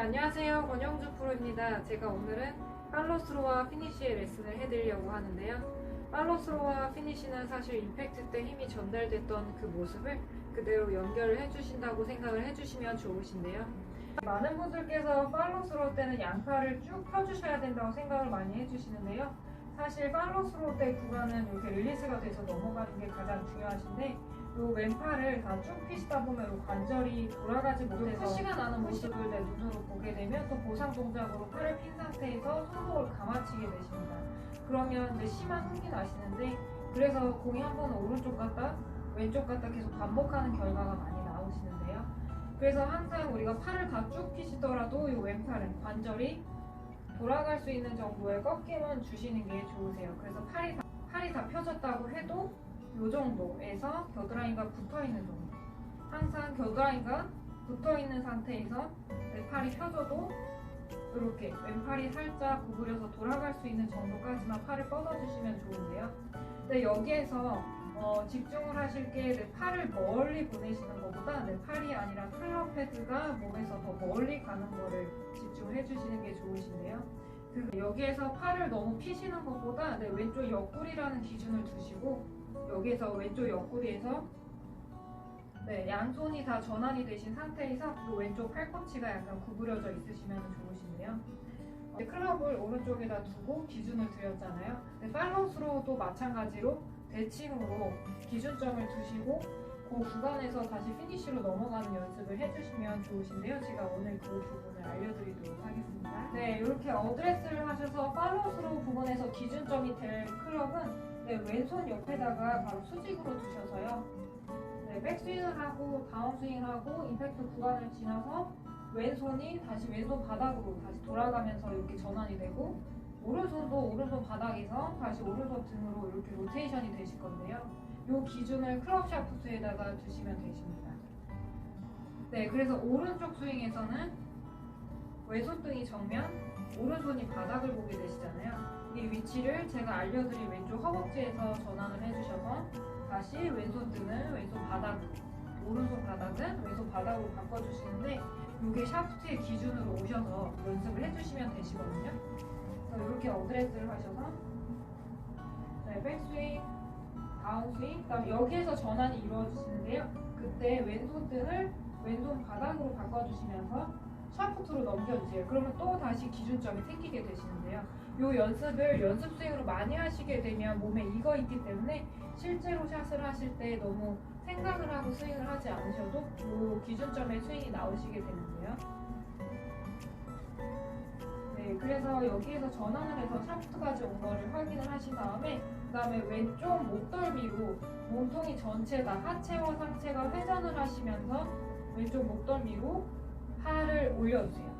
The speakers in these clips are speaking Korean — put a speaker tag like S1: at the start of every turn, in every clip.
S1: 안녕하세요. 권영주 프로입니다. 제가 오늘은 팔로스로와 피니쉬의 레슨을 해드리려고 하는데요. 팔로스로와 피니쉬는 사실 임팩트 때 힘이 전달됐던 그 모습을 그대로 연결을 해주신다고 생각을 해주시면 좋으신데요. 많은 분들께서 팔로스로 때는 양팔을 쭉 펴주셔야 된다고 생각을 많이 해주시는데요. 사실 팔로스로 때 구간은 이렇게 릴리스가 돼서 넘어가는 게 가장 중요하신데 요 왼팔을 다쭉 피시다 보면 요 관절이 돌아가지 못해서 푸시가 나는 모습을 내 눈으로 보게 되면 또 보상 동작으로 팔을 핀 상태에서 손목을 감아치게 되십니다. 그러면 이제 심한 흥이 나시는데 그래서 공이 한 번은 오른쪽 갔다 왼쪽 갔다 계속 반복하는 결과가 많이 나오시는데요. 그래서 항상 우리가 팔을 다쭉 피시더라도 이 왼팔은 관절이 돌아갈 수 있는 정도의 꺾임은 주시는 게 좋으세요. 그래서 팔이 다, 팔이 다 펴졌다고 해도 이 정도에서 겨드랑이가 붙어 있는 정도. 항상 겨드랑이가 붙어 있는 상태에서 내 팔이 펴져도 이렇게 왼팔이 살짝 구부려서 돌아갈 수 있는 정도까지만 팔을 뻗어주시면 좋은데요. 근데 여기에서 어, 집중을 하실 게 내 팔을 멀리 보내시는 것보다 내 팔이 아니라 클럽 헤드가 몸에서 더 멀리 가는 거를 집중을 해주시는 게 좋으신데요. 그 여기에서 팔을 너무 피시는 것보다 내 왼쪽 옆구리라는 기준을 두시고 여기에서 왼쪽 옆구리에서 네, 양손이 다 전환이 되신 상태에서 그 왼쪽 팔꿈치가 약간 구부려져 있으시면 좋으신데요. 어, 클럽을 오른쪽에다 두고 기준을 드렸잖아요. 네, 팔로스로도 마찬가지로 대칭으로 기준점을 두시고 그 구간에서 다시 피니쉬로 넘어가는 연습을 해주시면 좋으신데요. 제가 오늘 그 부분을 알려드리도록 하겠습니다. 네, 이렇게 어드레스를 하셔서 팔로스로 부분에서 기준점이 될 클럽은 네, 왼손 옆에다가 바로 수직으로 두셔서요. 네, 백스윙을 하고 다운스윙을 하고 임팩트 구간을 지나서 왼손이 다시 왼손 바닥으로 다시 돌아가면서 이렇게 전환이 되고 오른손도 오른손 바닥에서 다시 오른손 등으로 이렇게 로테이션이 되실 건데요. 이 기준을 클럽 샤프트에다가 두시면 되십니다. 네, 그래서 오른쪽 스윙에서는 왼손 등이 정면, 오른손이 바닥을 보게 되시잖아요. 이 위치를 제가 알려드린 왼쪽 허벅지에서 전환을 해주셔서 다시 왼손 등은 왼손 바닥으로, 오른손 바닥은 왼손 바닥으로 바꿔주시는데 이게 샤프트의 기준으로 오셔서 연습을 해주시면 되시거든요. 그래서 이렇게 어드레스를 하셔서 네, 백스윙, 다운스윙, 그다음 여기에서 전환이 이루어지시는데요. 그때 왼손 등을 왼손 바닥으로 바꿔주시면서 샤프트로 넘겨주세요. 그러면 또 다시 기준점이 생기게 되시는데요. 이 연습을 연습 스윙으로 많이 하시게 되면 몸에 익어 있기 때문에 실제로 샷을 하실 때 너무 생각을 하고 스윙을 하지 않으셔도 이 기준점의 스윙이 나오시게 되는데요. 네, 그래서 여기에서 전환을 해서 샤프트까지 온 거를 확인을 하신 다음에 그 다음에 왼쪽 목덜미로 몸통이 전체 다 하체와 상체가 회전을 하시면서 왼쪽 목덜미로 팔을 올려주세요.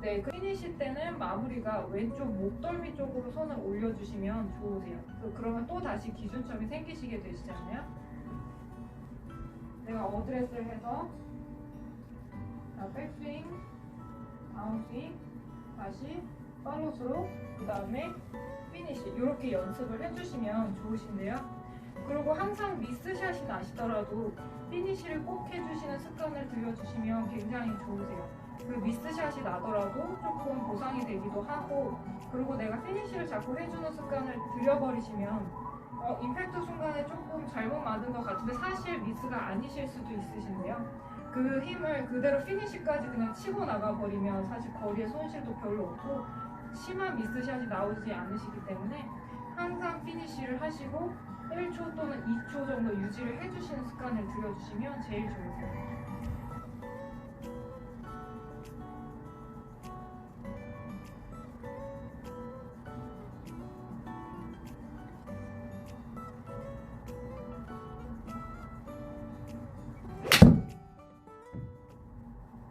S1: 네, 그 피니시 때는 마무리가 왼쪽 목덜미 쪽으로 손을 올려주시면 좋으세요. 그- 그러면 또 다시 기준점이 생기시게 되시잖아요. 내가 어드레스를 해서 자, 백스윙, 다운스윙, 다시 팔로스로, 그 다음에 피니시 이렇게 연습을 해주시면 좋으신데요. 그리고 항상 미스샷이 나시더라도 피니시를 꼭 해주시는 습관을 들여주시면 굉장히 좋으세요. 그 미스샷이 나더라도 조금 보상이 되기도 하고 그리고 내가 피니시를 자꾸 해주는 습관을 들여버리시면 어, 임팩트 순간에 조금 잘못 만든 것 같은데 사실 미스가 아니실 수도 있으신데요. 그 힘을 그대로 피니시까지 그냥 치고 나가버리면 사실 거리에 손실도 별로 없고 심한 미스샷이 나오지 않으시기 때문에 항상 피니시를 하시고 1초 또는 2초 정도 유지를 해주시는 습관을 들여주시면 제일 좋으세요.